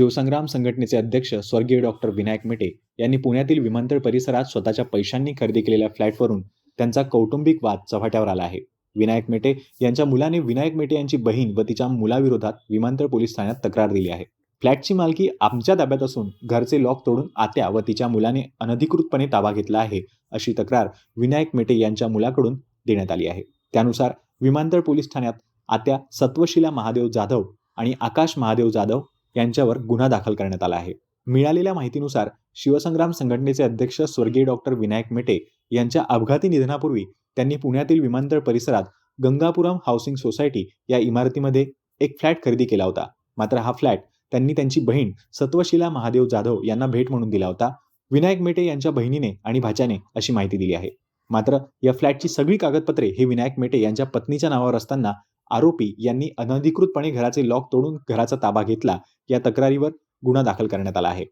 शिवसंग्राम संघटनेचे अध्यक्ष स्वर्गीय डॉक्टर विनायक मेटे यांनी पुण्यातील विमानतळ परिसरात स्वतःच्या पैशांनी खरेदी केलेल्या फ्लॅटवरून त्यांचा कौटुंबिक वाद चव्हाट्यावर आला आहे. विनायक मेटे यांच्या मुलाने विनायक मेटे यांची बहीण व तिच्या मुलाविरोधात विमानतळ पोलीस ठाण्यात तक्रार दिली आहे. फ्लॅटची मालकी आमच्या ताब्यात असून घरचे लॉक तोडून आत्या व तिच्या मुलाने अनधिकृतपणे ताबा घेतला आहे अशी तक्रार विनायक मेटे यांच्या मुलाकडून देण्यात आली आहे. त्यानुसार विमानतळ पोलीस ठाण्यात आत्या सत्वशिला महादेव जाधव आणि आकाश महादेव जाधव यांच्यावर गुन्हा दाखल करण्यात आला आहे. मिळालेल्या माहितीनुसार शिवसंग्राम संघटनेचे अध्यक्ष स्वर्गीय डॉक्टर विनायक मेटे यांच्या अपघाती निधनापूर्वी त्यांनी पुण्यातील विमानतळ परिसरात गंगापुरम हाऊसिंग सोसायटी या इमारतीमध्ये एक फ्लॅट खरेदी केला होता. मात्र हा फ्लॅट त्यांनी त्यांची बहीण सत्वशिला महादेव जाधव यांना भेट म्हणून दिला होता. विनायक मेटे यांच्या बहिणीने आणि भाच्याने अशी माहिती दिली आहे. मात्र या फ्लॅटची सगळी कागदपत्रे हे विनायक मेटे यांच्या पत्नीच्या नावावर असताना आरोपी यांनी अनधिकृतपणे घराचे लॉक तोडून घराचा ताबा घेतला. या तक्रारीवर गुन्हा दाखल करण्यात आला आहे.